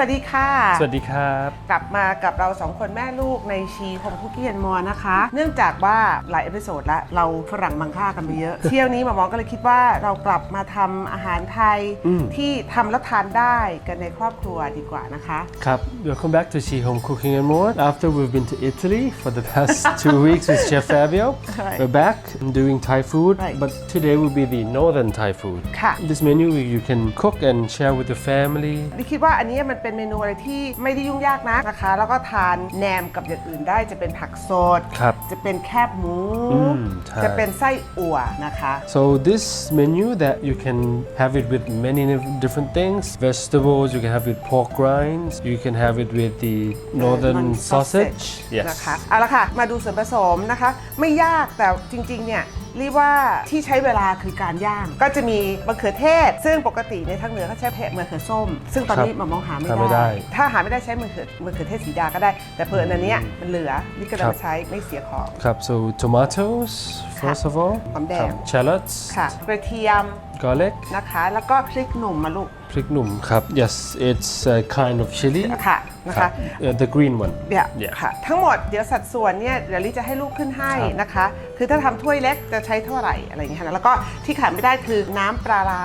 วัสดีค่ะ สวัสดีครับ กลับมากับเราสองคนแม่ลูกในชีคมคุกกี้แอนมอนะคะ เนื่องจากว่าหลายเอพิโซดแล้วเราฝรั่งมังค่ากันไปเยอะ เที่ยวนี้หมอหมอก็เลยคิดว่าเรากลับมาทำอาหารไทยอืมที่ทำแล้วทานได้กันในครอบครัวดีกว่านะคะครับ Welcome back to She Home Cooking and More. After we've been to Italy for the past two weeks with Chef Fabio, Right. we're back doing Thai food, Right. but today will be the northern Thai food. ค่ะ This menu you can cook and share with the family. ดิคิดว่าอันนี้มันเป็นเมนูอะไรที่ไม่ได้ยุ่งยากนักนะคะ แล้วก็ทานแหนมกับอย่างอื่นได้จะเป็นผักสด ครับ จะเป็นแคบหมู อืมใช่ จะเป็นไส้อั่วนะคะ So this menu that you can have it with many different things, vegetables, you can have it with pork rinds, you can have it with the northern Northern sausage. นะคะ Yes. เอาละค่ะ มาดูส่วนผสมนะคะ ไม่ยากแต่จริงๆ เนี่ยเรียกว่าที่ใช้เวลาคือการย่าง ก็จะมีมะเขือเทศ ซึ่งปกติในทางเหนือเขาใช้มะเขือส้ม ซึ่งตอนนี้ครับมามองหาไม่หาไม่ได้ได้ ถ้าหาไม่ได้ใช้มะเขือมะเขือเทศสีดาก็ได้ แต่เพิ่นอันเนี้ยมันเหลือนี่ก็เลยครับมาใช้ไม่เสียของครับ, so tomatoes, first of all. หอมแดงครับ shallots, ค่ะกระเทียม garlic, นะคะ แล้วก็พริกหนุ่มมาลูก พริกหนุ่มครับ yes it's a kind of chili ค่ะนะครัคะบ Uh, the green one เนี่ย Yeah ค่ะ ทั้งหมดเดี๋ยวสัดส่วนเนี่ยเดี๋ยวลิจะให้ลูกขึ้นให้ครับนะคะ คือถ้าทำถ้วยเล็กจะใช้เท่าไหร่อะไรอย่างเงี้ยค่ะแล้วก็ที่ขาดไม่ได้คือน้ำปลาร้า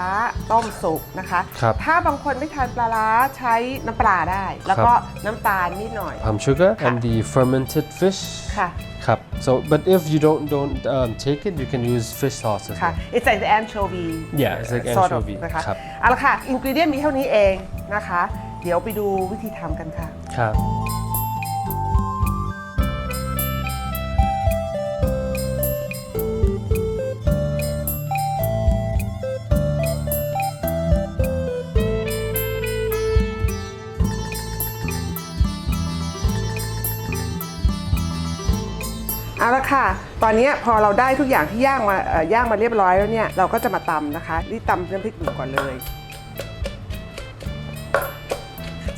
ต้มสุกนะคะครับถ้าบางคนไม่ทานปลาร้าใช้น้ำปลาได้ แล้วก็น้ำตาลนิดหน่อย palm sugar and the fermented fish ค่ะ ครับ so but if you don't don't um, take it you can use fish sauce as ค่ะ well it's like the anchovy Yeah, it's like sort of anchovy นะคะครับเอาละค่ะอินก e เดียนมีเท่านี้เองนะคะ เดี๋ยวไปดูวิธีทำกันค่ะ ครับ เอาละค่ะ ตอนนี้พอเราได้ทุกอย่างที่ย่างมาเอ่อย่างมาเรียบร้อยแล้วเนี่ยเราก็จะมาตำนะคะนี่ตำน้ำพริกหนุ่มก่อนเลย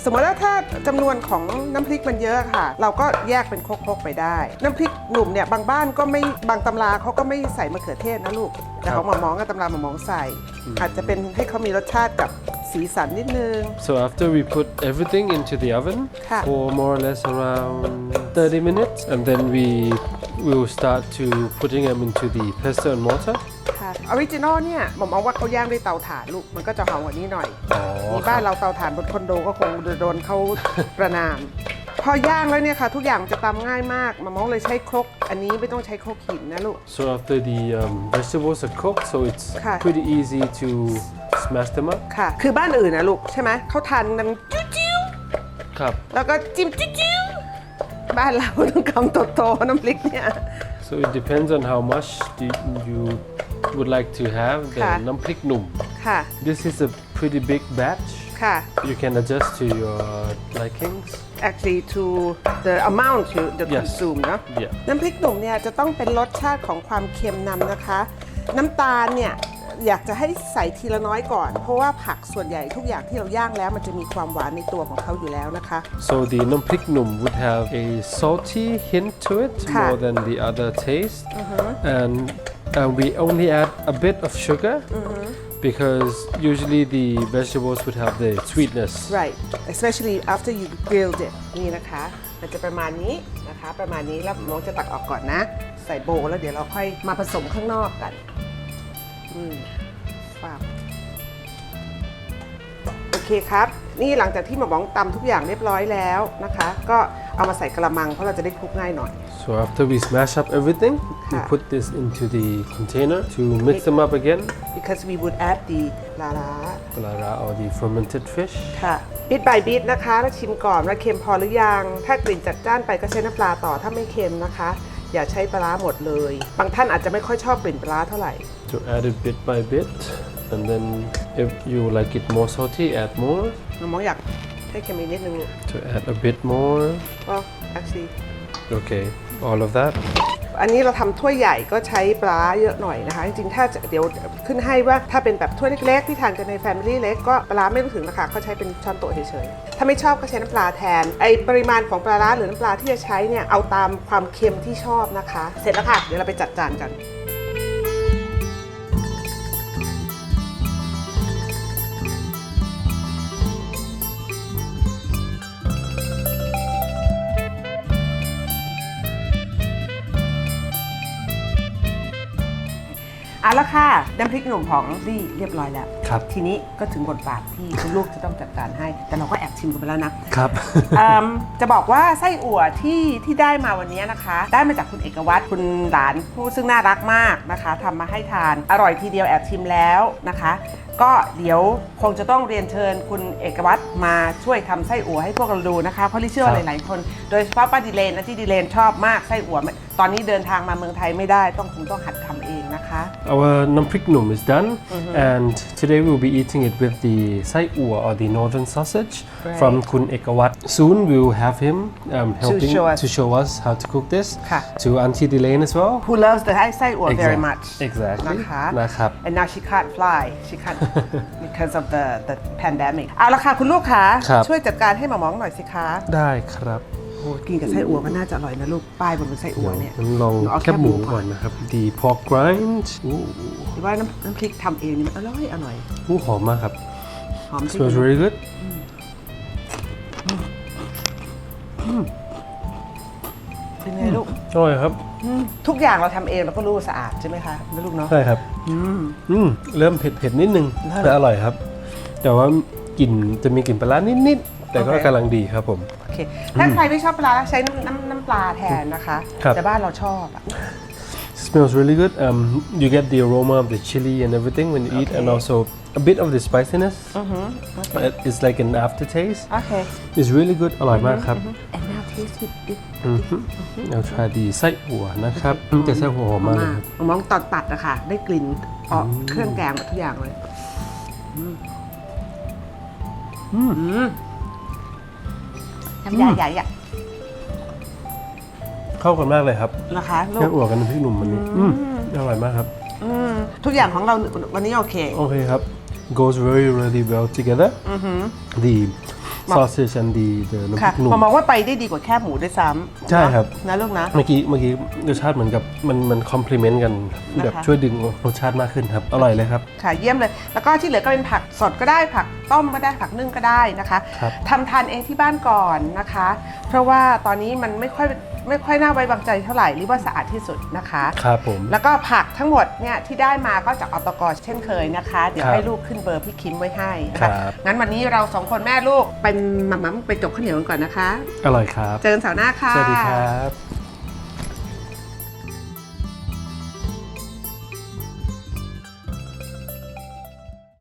สมมติว่าถ้าจำนวนของน้ำพริกมันเยอะค่ะ เราก็แยกเป็นครกๆไปได้ น้ำพริกหนุ่มเนี่ยบางบ้านก็ไม่บางตำราเขาก็ไม่ใส่มะเขือเทศนะลูกแต่ของหมอมองกับตำราหมอมองใส่ อาจจะเป็นให้เขามีรสชาติกับสีสันนิดนึง so after we put everything into the oven ค่ะ for more or less around 30 minutes and then we will start to putting them into the pestle and mortar ค่ะออริจินอลเนี่ยหมอมองว่าเขาย่างด้วยเตาถ่านลูก มันก็จะหอมกว่านี้หน่อยอ๋อมีบ้านเราเตาถ่านบนคอนโดก็คงโดนเขาประนาม พอย่างแล้วเนี่ยค่ะ ทุกอย่างจะตำง่ายมากหมามองเลยใช้ครก อันนี้ไม่ต้องใช้ครกหินนะลูก So after the um, vegetables are cooked, so it's Okay. pretty easy to smash them up. ค่ะ คือบ้านอื่นนะลูกใช่ไหมเขาทานกันจิ้วครับ ๆแล้วก็จิ้มจิ้วๆ บ้านเราต้องคำโตๆน้ำพริกเนี่ย So it depends on how much do you would like to have the Okay. namprik num. ค่ะ This is a pretty big batch. ค่ะ You can adjust to your likings. actually to the amount you the Yes. consume เนอะ Yeah. น้ำพริกหนุ่มเนี่ยจะต้องเป็นรสชาติของความเค็มนำนะคะ น้ำตาลเนี่ย อยากจะให้ใส่ทีละน้อยก่อน เพราะว่าผักส่วนใหญ่ทุกอย่างที่เราย่างแล้ว มันจะมีความหวานในตัวของเขาอยู่แล้วนะคะ So the namprik num would have a salty hint to it Okay. more than the other taste, and uh, we only add a bit of sugar because usually the vegetables would have the sweetness. right especially after you grilled it นี่นะคะ มันจะประมาณนี้นะคะ ประมาณนี้แล้วน้องจะตักออกก่อนนะ ใส่โบว์แล้วเดี๋ยวเราค่อยมาผสมข้างนอกกัน อืมปาบโอเคครับ นี่หลังจากที่หมอบ้องตำทุกอย่างเรียบร้อยแล้วนะคะ ก็เอามาใส่กระมังเพราะเราจะได้คลุกง่ายหน่อย So after we smash up everything, we Okay. put this into the container to mix them up again. because we would add the ลาลา Lara or the fermented fish. ค่ะบิด by บิดนะคะ แล้วชิมก่อนว่าเค็มพอหรือยัง ถ้ากลิ่นจัดจ้านไปก็ใช้น้ำปลาต่อถ้าไม่เค็มนะคะ อย่าใช้ปลาร้าหมดเลย บางท่านอาจจะไม่ค่อยชอบกลิ่นปลาร้าเท่าไหร่ To add it bit by bit, and then if you like it more salty, add more. น้องมองอยากให้เค็มอีกนิดนึง To add a bit more. ก็ actually Okay, all of that. อันนี้เราทำถ้วยใหญ่ก็ใช้ปลาเยอะหน่อยนะคะ จริงๆ ถ้าจะเดี๋ยวขึ้นให้ว่าถ้าเป็นแบบถ้วยเล็กๆ ที่ทานกันใน Family เล็กก็ปลาร้าไม่ต้องถึงนะคะก็ใช้เป็นช้อนโต๊ะเฉยๆ ถ้าไม่ชอบก็ใช้น้ำปลาแทน ไอปริมาณของปลาร้าหรือน้ำปลาที่จะใช้เนี่ยเอาตามความเค็มที่ชอบนะคะ เสร็จแล้วค่ะ เดี๋ยวเราไปจัดจานกัน เอาละค่ะ น้ำพริกหนุ่มของลี่เรียบร้อยแล้ว ครับ ทีนี้ก็ถึงบทบาทที่คุณลูกจะต้องจัดการให้ แต่เราก็แอบชิมกันไปแล้วนะครับเอิ่มจะบอกว่าไส้อั่วที่ที่ได้มาวันนี้นะคะ ได้มาจากคุณเอกวัตรคุณหลานผู้ซึ่งน่ารักมากนะคะทำมาให้ทานอร่อยทีเดียวแอบชิมแล้วนะคะ ก็เดี๋ยวคงจะต้องเรียนเชิญคุณเอกวัตรมาช่วยทำไส้อั่วให้พวกเราดูนะคะเพราะที่เชื่อว่าครับหลายๆคน โดยเฉพาะป้าดิเลนนะที่ดิเลนชอบมากไส้อั่วตอนนี้เดินทางมาเมืองไทยไม่ได้ต้องคงต้องหัดทำเอง นะคะ Our namprik num is done, and today we'll be eating it with the sai ua or the northern sausage Right. from Kun Ekawat. Soon we will have him um, helping show us. to show us how to cook this ค่ะ. to Auntie Delane as well. Who loves the ไส้อั่ว very Exact- much Exactly. นะคะนะครับ and now she can't fly she can't because of the the pandemic เอาละค่ะคุณลูกคะครับช่วยจัดการให้หมอมองหน่อยสิคะได้ครับโอ้ กินกับไส้อั่วก็น่าจะอร่อยนะลูกป้ายบนเป็นไส้อั่วเนี่ยงั้นลองเอาแคแค่บหมูหมูก่ก่ออนนนะครับ the pork rind อู้หรือว่าน้ำน้ำพริกทำเองนี่มันอร่อยอร่อยหูหอมมากครับ หอมจริง smells really good เป็นไงลูก อร่อยครับอืมทุกอย่างเราทำเองเราก็รู้ว่าสะอาดใช่ไหมคะนะลูกเนาะใช่ครับ อืม อืม เริ่มเผ็ดๆนิดนึงได้แต่อร่อยครับ แต่ว่ากลิ่นจะมีกลิ่นปลาร้านิดๆ แต่ก็โอเคกำลังดีครับผม โอเค ถ้าใครไม่ชอบปลาใช้น้ำน้ำน้ำปลาแทนนะคะ ครับ แต่บ้านเราชอบอะ smells really good um you get the aroma of the chili and everything when you eat and Okay. also a bit of the spiciness It- it's like an aftertaste โอเค it's really good อร่อยมากครับ and now taste it it อือฮึเรา try ดีไส้อั่วนะครับอืมแต่ไส้อั่วหอมมากเลยครับมองตอนตัดอะค่ะ ได้กลิ่นออกเครื่องแกงหมดทุกอย่างเลย อืมอืม น้ำยาใหญ่อะเข้ากันมากเลยครับนะคะลูไส้กอั่วกับน้ำพริกหนุ่มมันนี้อืมอร่อยมากครับ อืมทุกอย่างของเราวันนี้โอเค โอเคครับ goes very really well together the sausage and the the น้ำพค่ะริกหนุ่ผมมองว่าไปได้ดีกว่าแค่หมูด้วยซ้ำใช่ครับ นะลูกนะ เมื่อกี้เมื่อกี้รสชาติเหมือนกับมันมันคอมพลีเมนต์กันนะคะ แบบช่วยดึงรสชาติมากขึ้นครับ อร่อยเลยครับ ค่ะเยี่ยมเลย แล้วก็ที่เหลือก็เป็นผักสดก็ได้ผักต้มก็ได้ผักนึ่งก็ได้นะคะครับ ทำทานเองที่บ้านก่อนนะคะ เพราะว่าตอนนี้มันไม่ค่อย ไม่ค่อยน่าไว้วางใจเท่าไหร่หรือว่าสะอาดที่สุดนะคะ ครับผม แล้วก็ผักทั้งหมดเนี่ยที่ได้มาก็จากอตกเช่นเคยนะคะ เดี๋ยวครับให้ลูกขึ้นเบอร์พี่คิมไว้ให้นะครัคะบ งั้นวันนี้เราสองคนแม่ลูกเป็นมัมมัมไปจบข้าวเหนียวกันก่อนนะคะ อร่อยครับ เจอกันเสาร์หน้าค่ะ สวัสดีครับ